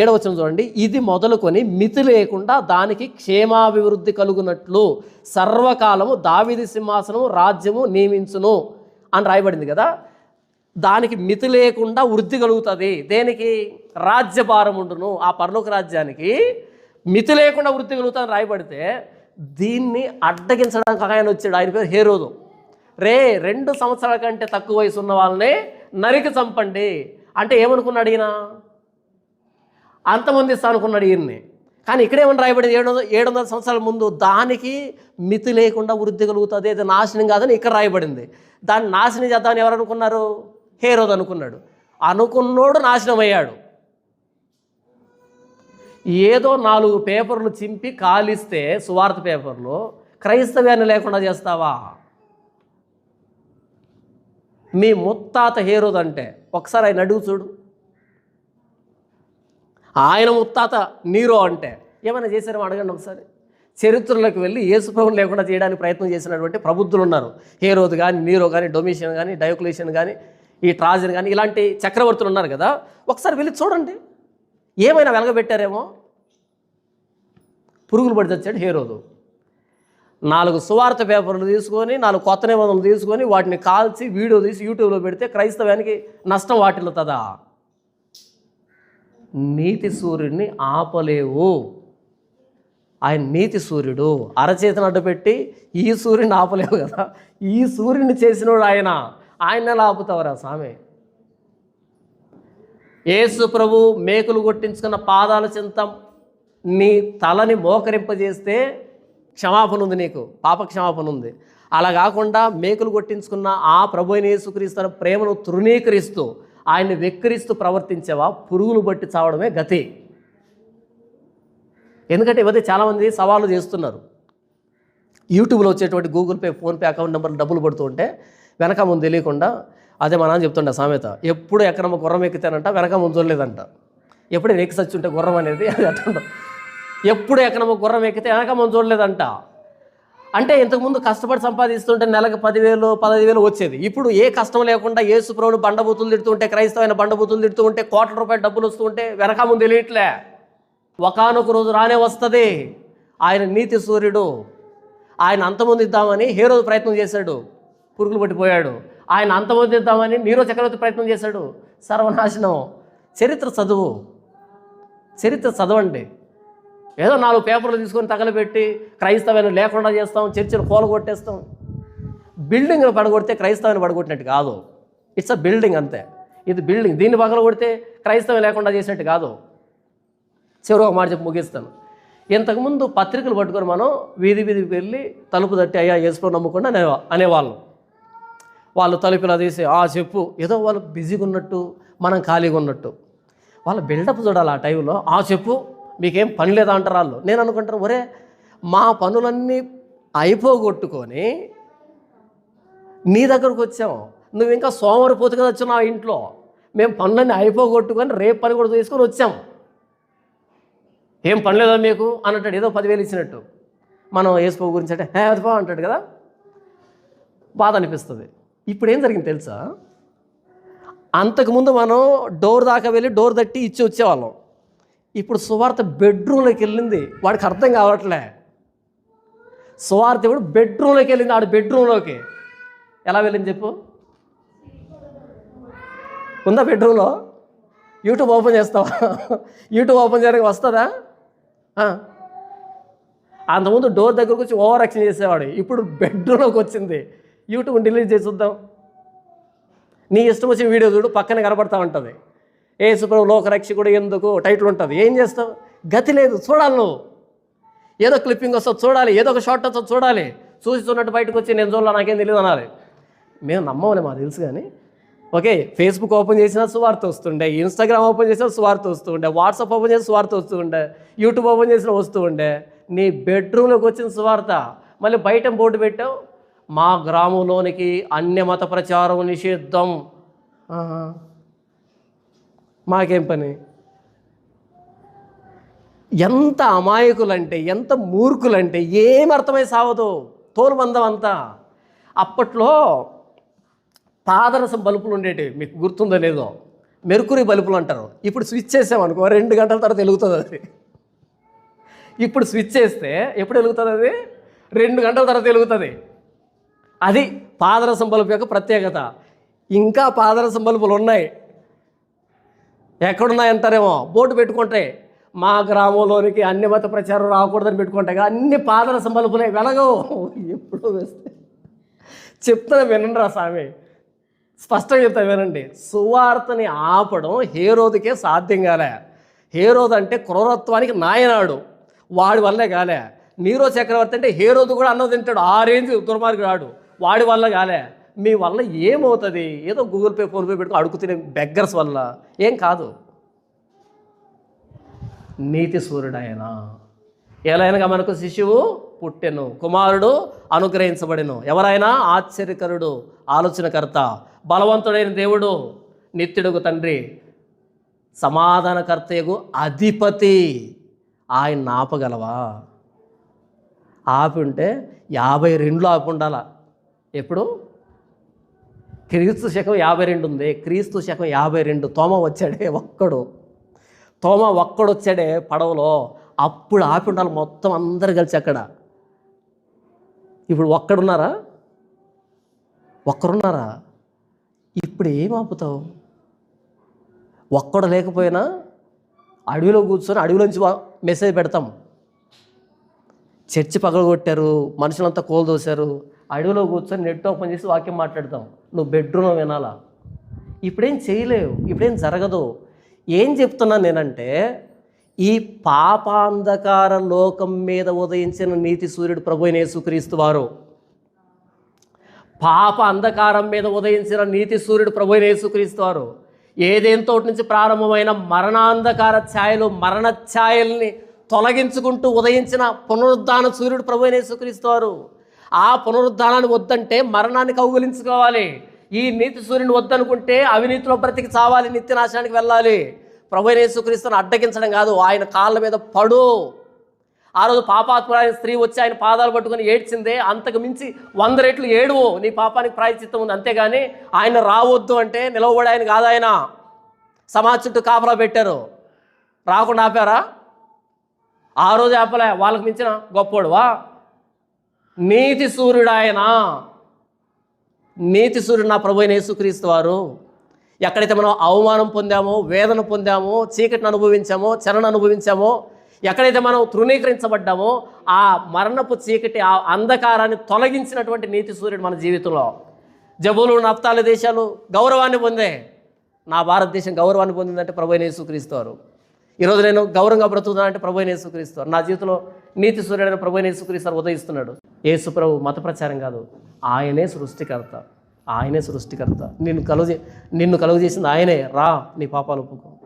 ఏడవచనం చూడండి. ఇది మొదలుకొని మితి లేకుండా దానికి క్షేమాభివృద్ధి కలుగునట్లు సర్వకాలము దావిది సింహాసనము రాజ్యము నియమించును అని రాయబడింది కదా. దానికి మితి లేకుండా వృద్ధి కలుగుతుంది. దేనికి? రాజ్యభారం ఉండును. ఆ పరలోక రాజ్యానికి మితి లేకుండా వృద్ధి కలుగుతుంది రాయబడితే దీన్ని అడ్డగించడానికి ఆయన వచ్చాడు. ఆయన పేరు హేరోదు. రే రెండు సంవత్సరాల కంటే తక్కువ వయసు ఉన్న వాళ్ళని నరికి చంపండి. అంటే ఏమనుకున్నాడు ఈయన? అంతమందిస్తా అనుకున్నాడు ఈయన్ని. కానీ ఇక్కడేమని రాయబడింది? ఏడు వందల ఏడు వందల సంవత్సరాల ముందు దానికి మితి లేకుండా వృద్ధి కలుగుతుంది. అది నాశనం కాదని ఇక్కడ రాయబడింది. దాన్ని నాశనం చేద్దామని ఎవరు అనుకున్నారు? హేరోద్ అనుకున్నాడు. అనుకున్నోడు నాశనం అయ్యాడు ఏదో నాలుగు పేపర్లు చింపి కాలిస్తే సువార్త పేపర్లు క్రైస్తవ్యాన్ని లేకుండా చేస్తావా? మీ ముత్తాత హేరోద్ అంటే ఒకసారి ఆయన అడుగు చూడు. ఆయన ముత్తాత నీరో అంటే. ఏమైనా చేశారో అడగండి ఒకసారి. చరిత్రలోకి వెళ్ళి యేసుప్రభుని లేకుండా చేయడానికి ప్రయత్నం చేసినటువంటి ప్రబుద్ధులు ఉన్నారు. హేరోద్ కానీ నీరో కానీ డొమిషియన్ కానీ డయోక్లేషన్ కానీ ఈ ట్రాజన్ కానీ ఇలాంటి చక్రవర్తులు ఉన్నారు కదా. ఒకసారి వెళ్ళి చూడండి. ఏమైనా వెలగబెట్టారేమో? పురుగులు పడి తెచ్చాడు హేరోదు. నాలుగు సువార్త పేపర్లు తీసుకొని నాలుగు కొత్త నిబంధనలు తీసుకొని వాటిని కాల్చి వీడియో తీసి యూట్యూబ్లో పెడితే క్రైస్తవానికి నష్టం వాటిల్లుతుందా? నీతి సూర్యుడిని ఆపలేవు. ఆయన నీతి సూర్యుడు. అరచేతిని అడ్డుపెట్టి ఈ సూర్యుని ఆపలేవు కదా. ఈ సూర్యుని చేసినోడు ఆయన. ఆయన ఎలా ఆపుతావరా స్వామి. యేసు ప్రభు మేకులు కొట్టించుకున్న పాదాల చింత నీ తలని మోకరింపజేస్తే క్షమాపణ ఉంది నీకు. పాప క్షమాపణ ఉంది. అలా కాకుండా మేకులు కొట్టించుకున్న ఆ ప్రభు అయిన యేసుక్రీస్తు ప్రేమను తృణీకరిస్తూ ఆయన్ని వెక్కిరిస్తూ ప్రవర్తించేవా? పురుగులు బట్టి చావడమే గతి. ఎందుకంటే ఇవన్నీ చాలామంది సవాళ్ళు చేస్తున్నారు. యూట్యూబ్లో వచ్చేటువంటి గూగుల్ పే ఫోన్పే అకౌంట్ నెంబర్లు డబ్బులు పడుతూ ఉంటే వెనక ముందు తెలియకుండా అదే మా నాన్న చెప్తుండే సామెత ఎప్పుడు ఎక్కడమ్మ గుర్రం ఎక్కితేనంట వెనక ముందు చూడలేదంట. ఎప్పుడు ఎక్కి సచ్చుంటే గుర్రం అనేది అది అట్లా ఎప్పుడు ఎక్కడమ్మ గుర్రం ఎక్కితే వెనక ముందు చూడలేదంట. అంటే ఇంతకుముందు కష్టపడి సంపాదిస్తుంటే నెలకు పదివేలు పదహైదు వేలు వచ్చేది. ఇప్పుడు ఏ కష్టం లేకుండా యేసు ప్రభువుని బండబూతులు తిడుతుంటే క్రైస్తవైన బండబూతులు తిడుతుంటే కోట్ల రూపాయల డబ్బులు వస్తుంటే వెనక ముందు తెలియట్లే ఒకనొక రోజు రానే వస్తుంది. ఆయన నీతి సూర్యుడు. ఆయన అంతమొందిద్దామని హీరో ప్రయత్నం చేశాడు. పురుగులు పట్టిపోయాడు. ఆయన అంతమొందిద్దామని నీరో చక్రవర్తి ప్రయత్నం చేశాడు. సర్వనాశనం. చరిత్ర చదువు. చరిత్ర చదవండి. ఏదో నాలుగు పేపర్లు తీసుకొని తగలబెట్టి క్రైస్తవాన్ని లేకుండా చేస్తాం చర్చిలు కోలగొట్టేస్తాం. బిల్డింగ్లు పడగొడితే క్రైస్తవాన్ని పడగొట్టినట్టు కాదు. ఇట్స్ అ బిల్డింగ్ అంతే. ఇది బిల్డింగ్ దీన్ని పగల కొడితే క్రైస్తవం లేకుండా చేసినట్టు కాదు. చివరి ఒక మాట చెప్పి ముగిస్తాను. ఇంతకుముందు పత్రికలు పట్టుకొని మనం వీధి వీధికి వెళ్ళి తలుపు తట్టి అయ్యా యేసుప్రభు నమ్ముకుండా అనే అనేవాళ్ళం. వాళ్ళు తలుపులు తీసి ఆ చెప్పు. ఏదో వాళ్ళు బిజీగా ఉన్నట్టు మనం ఖాళీగా ఉన్నట్టు. వాళ్ళ బిల్డప్ చూడాలి ఆ టైంలో ఆ చెప్పు. మీకేం పని లేదా అంటారు వాళ్ళు? నేను అనుకుంటాను ఒరే మా పనులన్నీ అయిపోగొట్టుకొని నీ దగ్గరకు వచ్చాము నువ్వు ఇంకా సోమవారం కదా వచ్చావు నా ఇంట్లో. మేము పనులన్నీ అయిపోగొట్టుకొని రేపు పని కూడా చేసుకొని వచ్చాం. ఏం పని లేదా మీకు? అన్నట్టు ఏదో పదివేలు ఇచ్చినట్టు. మనం వేసుకో గురించి అంటే హే అది అంటాడు కదా. బాధ అనిపిస్తుంది. ఇప్పుడు ఏం జరిగింది తెలుసా? అంతకుముందు మనం డోర్ దాకా వెళ్ళి డోర్ తట్టి ఇచ్చి వచ్చేవాళ్ళం. ఇప్పుడు సువార్త బెడ్రూమ్లోకి వెళ్ళింది. వాడికి అర్థం కావట్లే. సువార్త ఇప్పుడు బెడ్రూమ్లోకి వెళ్ళింది. ఆడు బెడ్రూమ్లోకి. ఎలా వెళ్ళింది చెప్పు. ఉందా బెడ్రూమ్లో? యూట్యూబ్ ఓపెన్ చేస్తావా? యూట్యూబ్ ఓపెన్ చేయడానికి వస్తుందా? అంతకుముందు డోర్ దగ్గరకు వచ్చి ఓవర్ యాక్షన్ చేసేవాడు. ఇప్పుడు బెడ్రూమ్లోకి వచ్చింది. యూట్యూబ్ డిలీట్ చేసి చూద్దాం. నీ ఇష్టం వచ్చిన వీడియో చూడు పక్కన కనబడతా ఉంటుంది. ఏసుప్రభు లోకరక్షకుడు ఎందుకు? టైటిల్ ఉంటుంది. ఏం చేస్తావు? గతి లేదు. చూడాలి నువ్వు. ఏదో క్లిప్పింగ్ వస్తుంది చూడాలి. ఏదో ఒక షార్ట్ వస్తుంది చూడాలి. చూసి చూడట్టు బయటకు వచ్చి నేను చూడాలి నాకేం తెలియదు అనాలి. మేము నమ్మమని మాకు తెలుసు కానీ. ఓకే ఫేస్బుక్ ఓపెన్ చేసినా సువార్త వస్తుండే ఇన్స్టాగ్రామ్ ఓపెన్ చేసినా సువార్త వస్తూ ఉండే వాట్సాప్ ఓపెన్ చేసి సువార్త వస్తూ ఉండే యూట్యూబ్ ఓపెన్ చేసినా వస్తూ ఉండే నీ బెడ్రూమ్లోకి వచ్చిన సువార్త. మళ్ళీ బయట బోర్డు పెట్టావు? మా గ్రామంలోనికి అన్య మత ప్రచారం నిషేధం మాకేం పని? ఎంత అమాయకులంటే ఎంత మూర్ఖులంటే ఏం అర్థమై సావదు. తోలుబందం అంతా. అప్పట్లో పాదరసం బల్బులు ఉండేటివి. మీకు గుర్తుందో లేదో. మెరుకురి బల్బులు అంటారు. ఇప్పుడు స్విచ్ చేసామనుకో రెండు గంటల తర్వాత వెలుగుతుంది అది. ఇప్పుడు స్విచ్ చేస్తే ఎప్పుడు వెలుగుతుంది అది? రెండు గంటల తర్వాత వెలుగుతుంది. అది పాదరసం బల్బు యొక్క ప్రత్యేకత. ఇంకా పాదరసం బల్బులు ఉన్నాయి. ఎక్కడున్నాయంటారేమో? బోర్డు పెట్టుకుంటే. మా గ్రామంలోనికి అన్ని మత ప్రచారం రాకూడదని పెట్టుకుంటే అన్ని పాదర సంబలుపులే వెలగవు. ఎప్పుడో వేస్తే. చెప్తాను వినండి రా స్వామి. స్పష్టంగా చెప్తా వినండి. సువార్తని ఆపడం హేరోదుకే సాధ్యం కాలే. హేరోద్ అంటే క్రూరత్వానికి నాయనాడు. వాడి వల్లే కాలే. నీరో చక్రవర్తి అంటే హేరోదు కూడా అన్నది తింటాడు. ఆ రేంజ్ దుర్మార్గుడు ఆడు. వాడి వల్ల కాలే. మీ వల్ల ఏమవుతుంది? ఏదో గూగుల్ పే ఫోన్పే పెట్టుకుని అడుగు బెగ్గర్స్ వల్ల ఏం కాదు. నీతి సూర్యుడు ఆయన ఎలాగనగా మనకు శిశువు పుట్టెను. కుమారుడు అనుగ్రహించబడెను. ఎవరైనా ఆశ్చర్యకరుడు ఆలోచనకర్త బలవంతుడైన దేవుడు నిత్యుడుగు తండ్రి సమాధానకర్తయగు అధిపతి. ఆయన ఆపగలవా ఆపి ఉంటే యాభై రెండులో ఆపి ఉండాల? ఎప్పుడు? క్రీస్తు శకం యాభై రెండు ఉంది. క్రీస్తు శకం యాభై రెండు. తోమ వచ్చాడే ఒక్కడు. తోమ ఒక్కడు వచ్చాడే పడవలో. అప్పుడు ఆపి ఉండాలి. మొత్తం అందరు కలిసి అక్కడ. ఇప్పుడు ఒక్కడున్నారా? ఒక్కరున్నారా? ఇప్పుడు ఏం ఆపుతావు? ఒక్కడు లేకపోయినా అడవిలో కూర్చొని అడవిలోంచి మెసేజ్ పెడతాం. చర్చి పగలగొట్టారు. మనుషులంతా కోల్దోశారు అడవిలో కూర్చొని నెట్ ఓపెన్ చేసి వాక్యం మాట్లాడతాం. నువ్వు బెడ్రూమ్లో వినాలా? ఇప్పుడేం చేయలేవు. ఇప్పుడేం జరగదు. ఏం చెప్తున్నా నేనంటే ఈ పాపాంధకార లోకం మీద ఉదయించిన నీతి సూర్యుడు ప్రభు అయిన యేసుక్రీస్తు వారు పాప అంధకారం మీద ఉదయించిన నీతి సూర్యుడు ప్రభు అయిన యేసుక్రీస్తు వారు ఏదేంతో నుంచి ప్రారంభమైన మరణాంధకార ఛాయలు మరణ ఛాయల్ని తొలగించుకుంటూ ఉదయించిన పునరుద్ధాన సూర్యుడు ప్రభు అయిన యేసుక్రీస్తు వారు ఆ పునరుద్ధానాన్ని వద్దంటే మరణాన్ని కౌగులించుకోవాలి. ఈ నీతి సూర్యుని వద్దనుకుంటే అవినీతిలో బ్రతికి చావాలి నిత్యనాశానికి వెళ్ళాలి. ప్రభు యేసుక్రీస్తుని అడ్డగించడం కాదు ఆయన కాళ్ళ మీద పడు. ఆ రోజు పాపాత్మురాయన స్త్రీ వచ్చి ఆయన పాదాలు పట్టుకొని ఏడ్చిందే అంతకు మించి వంద రెట్లు ఏడువు. నీ పాపానికి ప్రాయచిత్తం ఉంది. అంతేగాని ఆయన రావద్దు అంటే నిలవబడి ఆయన కాదు ఆయన. సమాజ చుట్టూ కాపలా పెట్టారు. రాకుండా ఆపారా? ఆ రోజు ఆపలే. వాళ్ళకి మించిన గొప్పోడువా? నీతి సూర్యుడాయన? నీతి సూర్యుడు నా ప్రభు అయిన యేసుక్రీస్తు వారు. ఎక్కడైతే మనం అవమానం పొందామో వేదన పొందామో చీకటిని అనుభవించామో చరణ అనుభవించామో ఎక్కడైతే మనం తృణీకరించబడ్డామో ఆ మరణపు చీకటి ఆ అంధకారాన్ని తొలగించినటువంటి నీతి సూర్యుడు మన జీవితంలో. జబులు నప్తాల దేశాలు గౌరవాన్ని పొందే. నా భారతదేశం గౌరవాన్ని పొందిందంటే ప్రభు అయిన యేసుక్రీస్తు వారు. ఈరోజు నేను గౌరవంగా బ్రతుకుతానంటే ప్రభు అయిన యేసుక్రీస్తు వారు. నా జీవితంలో నీతి సూర్యుడైన ప్రభు అయిన యేసుక్రీస్తు ఉదయిస్తున్నాడు. యేసు ప్రభు మత ప్రచారం కాదు. ఆయనే సృష్టికర్త. ఆయనే సృష్టికర్త. నిన్ను కలుగు నిన్ను కలుగు చేసింది ఆయనే. రా నీ పాపాలు ఒప్పుకో.